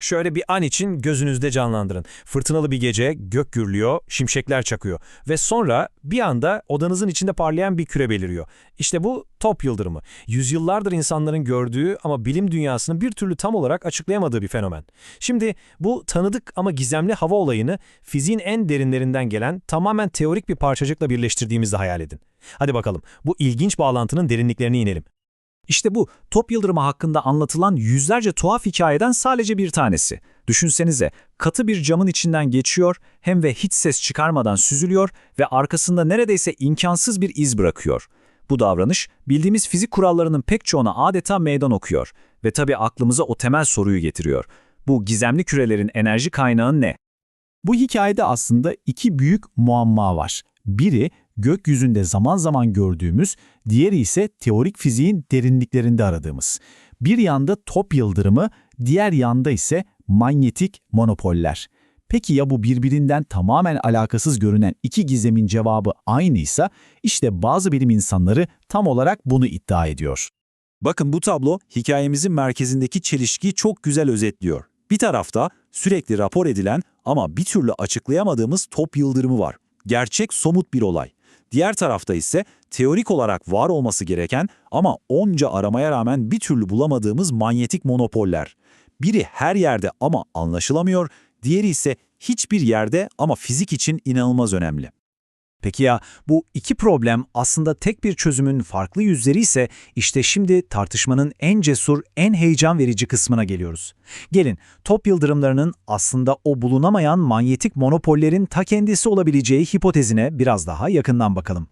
Şöyle bir an için gözünüzde canlandırın. Fırtınalı bir gece, gök gürlüyor, şimşekler çakıyor. Ve sonra bir anda odanızın içinde parlayan bir küre beliriyor. İşte bu top yıldırımı. Yüzyıllardır insanların gördüğü ama bilim dünyasının bir türlü tam olarak açıklayamadığı bir fenomen. Şimdi bu tanıdık ama gizemli hava olayını fiziğin en derinlerinden gelen tamamen teorik bir parçacıkla birleştirdiğimizde hayal edin. Hadi bakalım bu ilginç bağlantının derinliklerine inelim. İşte bu top yıldırımı hakkında anlatılan yüzlerce tuhaf hikayeden sadece bir tanesi. Düşünsenize katı bir camın içinden geçiyor hem ve hiç ses çıkarmadan süzülüyor ve arkasında neredeyse imkansız bir iz bırakıyor. Bu davranış bildiğimiz fizik kurallarının pek çoğuna adeta meydan okuyor ve tabii aklımıza o temel soruyu getiriyor. Bu gizemli kürelerin enerji kaynağı ne? Bu hikayede aslında iki büyük muamma var. Biri gökyüzünde zaman zaman gördüğümüz, diğeri ise teorik fiziğin derinliklerinde aradığımız. Bir yanda top yıldırımı, diğer yanda ise manyetik monopoller. Peki ya bu birbirinden tamamen alakasız görünen iki gizemin cevabı aynıysa, işte bazı bilim insanları tam olarak bunu iddia ediyor. Bakın bu tablo hikayemizin merkezindeki çelişkiyi çok güzel özetliyor. Bir tarafta sürekli rapor edilen ama bir türlü açıklayamadığımız top yıldırımı var. Gerçek somut bir olay. Diğer tarafta ise teorik olarak var olması gereken ama onca aramaya rağmen bir türlü bulamadığımız manyetik monopoller. Biri her yerde ama anlaşılamıyor, diğeri ise hiçbir yerde ama fizik için inanılmaz önemli. Peki ya bu iki problem aslında tek bir çözümün farklı yüzleri ise işte şimdi tartışmanın en cesur, en heyecan verici kısmına geliyoruz. Gelin top yıldırımlarının aslında o bulunamayan manyetik monopollerin ta kendisi olabileceği hipotezine biraz daha yakından bakalım.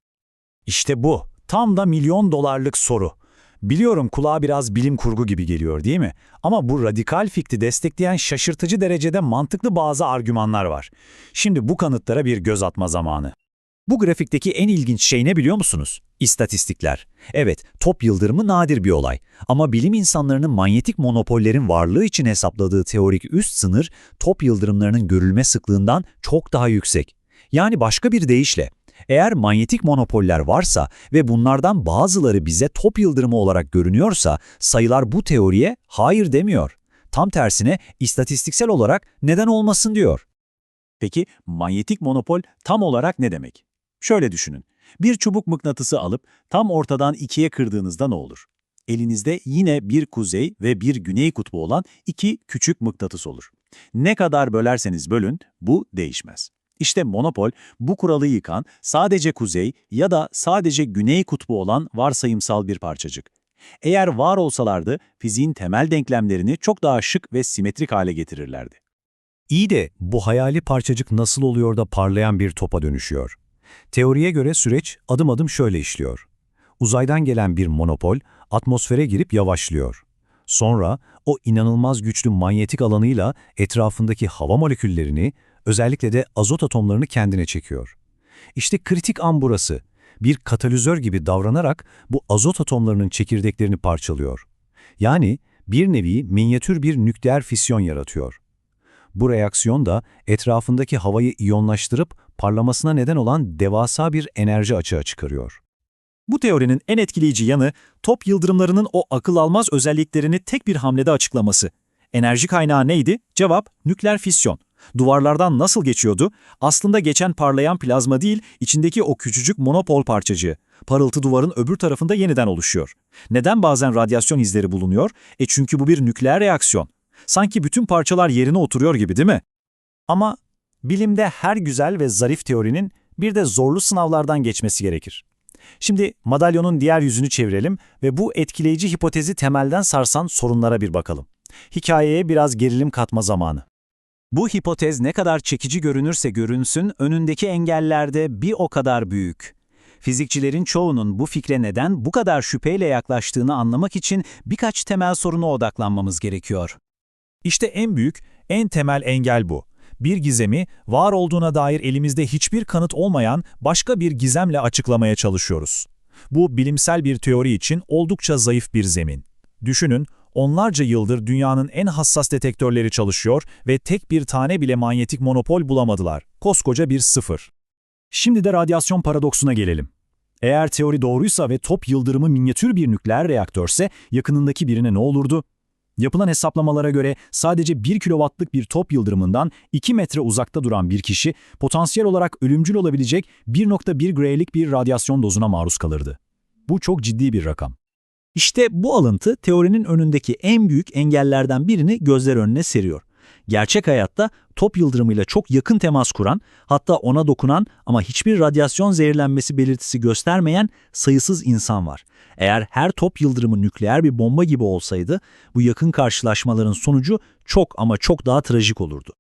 İşte bu, tam da milyon dolarlık soru. Biliyorum kulağa biraz bilim kurgu gibi geliyor değil mi? Ama bu radikal fikri destekleyen şaşırtıcı derecede mantıklı bazı argümanlar var. Şimdi bu kanıtlara bir göz atma zamanı. Bu grafikteki en ilginç şey ne biliyor musunuz? İstatistikler. Evet, top yıldırımı nadir bir olay. Ama bilim insanlarının manyetik monopollerin varlığı için hesapladığı teorik üst sınır, top yıldırımlarının görülme sıklığından çok daha yüksek. Yani başka bir deyişle, eğer manyetik monopoller varsa ve bunlardan bazıları bize top yıldırımı olarak görünüyorsa, sayılar bu teoriye hayır demiyor. Tam tersine istatistiksel olarak neden olmasın diyor. Peki manyetik monopol tam olarak ne demek? Şöyle düşünün. Bir çubuk mıknatısı alıp tam ortadan ikiye kırdığınızda ne olur? Elinizde yine bir kuzey ve bir güney kutbu olan iki küçük mıknatıs olur. Ne kadar bölerseniz bölün bu değişmez. İşte monopol bu kuralı yıkan sadece kuzey ya da sadece güney kutbu olan varsayımsal bir parçacık. Eğer var olsalardı fiziğin temel denklemlerini çok daha şık ve simetrik hale getirirlerdi. İyi de bu hayali parçacık nasıl oluyor da parlayan bir topa dönüşüyor? Teoriye göre süreç adım adım şöyle işliyor. Uzaydan gelen bir monopol atmosfere girip yavaşlıyor. Sonra o inanılmaz güçlü manyetik alanıyla etrafındaki hava moleküllerini, özellikle de azot atomlarını kendine çekiyor. İşte kritik an burası. Bir katalizör gibi davranarak bu azot atomlarının çekirdeklerini parçalıyor. Yani bir nevi minyatür bir nükleer fisyon yaratıyor. Bu reaksiyon da etrafındaki havayı iyonlaştırıp parlamasına neden olan devasa bir enerji açığa çıkarıyor. Bu teorinin en etkileyici yanı, top yıldırımlarının o akıl almaz özelliklerini tek bir hamlede açıklaması. Enerji kaynağı neydi? Cevap, nükleer fisyon. Duvarlardan nasıl geçiyordu? Aslında geçen parlayan plazma değil, içindeki o küçücük monopol parçacığı. Parıltı duvarın öbür tarafında yeniden oluşuyor. Neden bazen radyasyon izleri bulunuyor? E çünkü bu bir nükleer reaksiyon. Sanki bütün parçalar yerine oturuyor gibi değil mi? Ama bilimde her güzel ve zarif teorinin bir de zorlu sınavlardan geçmesi gerekir. Şimdi madalyonun diğer yüzünü çevirelim ve bu etkileyici hipotezi temelden sarsan sorunlara bir bakalım. Hikayeye biraz gerilim katma zamanı. Bu hipotez ne kadar çekici görünürse görünsün, önündeki engeller de bir o kadar büyük. Fizikçilerin çoğunun bu fikre neden bu kadar şüpheyle yaklaştığını anlamak için birkaç temel soruna odaklanmamız gerekiyor. İşte en büyük, en temel engel bu. Bir gizemi, var olduğuna dair elimizde hiçbir kanıt olmayan başka bir gizemle açıklamaya çalışıyoruz. Bu bilimsel bir teori için oldukça zayıf bir zemin. Düşünün, onlarca yıldır dünyanın en hassas detektörleri çalışıyor ve tek bir tane bile manyetik monopol bulamadılar. Koskoca bir sıfır. Şimdi de radyasyon paradoksuna gelelim. Eğer teori doğruysa ve top yıldırımı minyatür bir nükleer reaktörse yakınındaki birine ne olurdu? Yapılan hesaplamalara göre sadece 1 kilowattlık bir top yıldırımından 2 metre uzakta duran bir kişi potansiyel olarak ölümcül olabilecek 1.1 greylik bir radyasyon dozuna maruz kalırdı. Bu çok ciddi bir rakam. İşte bu alıntı teorinin önündeki en büyük engellerden birini gözler önüne seriyor. Gerçek hayatta top yıldırımıyla çok yakın temas kuran, hatta ona dokunan ama hiçbir radyasyon zehirlenmesi belirtisi göstermeyen sayısız insan var. Eğer her top yıldırımı nükleer bir bomba gibi olsaydı, bu yakın karşılaşmaların sonucu çok ama çok daha trajik olurdu.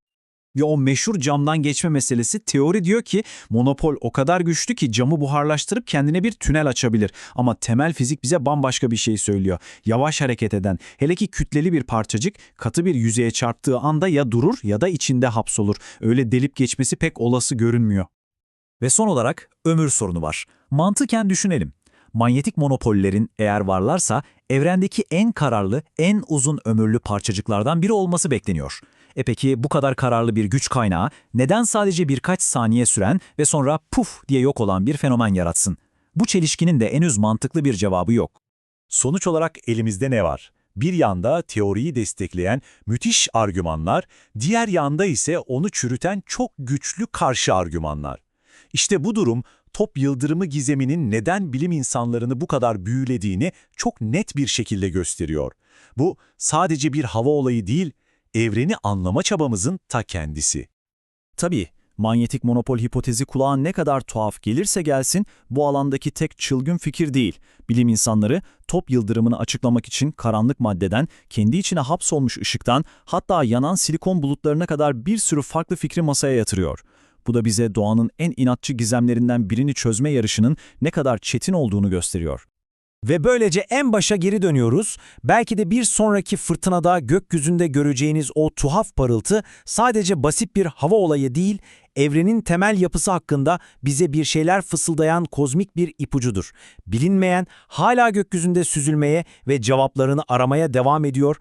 Ve o meşhur camdan geçme meselesi teori diyor ki monopol o kadar güçlü ki camı buharlaştırıp kendine bir tünel açabilir. Ama temel fizik bize bambaşka bir şey söylüyor. Yavaş hareket eden, hele ki kütleli bir parçacık katı bir yüzeye çarptığı anda ya durur ya da içinde hapsolur. Öyle delip geçmesi pek olası görünmüyor. Ve son olarak ömür sorunu var. Mantıken düşünelim. Manyetik monopollerin eğer varlarsa evrendeki en kararlı, en uzun ömürlü parçacıklardan biri olması bekleniyor. E peki bu kadar kararlı bir güç kaynağı neden sadece birkaç saniye süren ve sonra puf diye yok olan bir fenomen yaratsın? Bu çelişkinin de henüz mantıklı bir cevabı yok. Sonuç olarak elimizde ne var? Bir yanda teoriyi destekleyen müthiş argümanlar, diğer yanda ise onu çürüten çok güçlü karşı argümanlar. İşte bu durum top yıldırımı gizeminin neden bilim insanlarını bu kadar büyülediğini çok net bir şekilde gösteriyor. Bu sadece bir hava olayı değil, evreni anlama çabamızın ta kendisi. Tabii, manyetik monopol hipotezi kulağa ne kadar tuhaf gelirse gelsin bu alandaki tek çılgın fikir değil. Bilim insanları top yıldırımını açıklamak için karanlık maddeden, kendi içine hapsolmuş ışıktan hatta yanan silikon bulutlarına kadar bir sürü farklı fikri masaya yatırıyor. Bu da bize doğanın en inatçı gizemlerinden birini çözme yarışının ne kadar çetin olduğunu gösteriyor. Ve böylece en başa geri dönüyoruz. Belki de bir sonraki fırtınada gökyüzünde göreceğiniz o tuhaf parıltı sadece basit bir hava olayı değil, evrenin temel yapısı hakkında bize bir şeyler fısıldayan kozmik bir ipucudur. Bilinmeyen hala gökyüzünde süzülmeye ve cevaplarını aramaya devam ediyor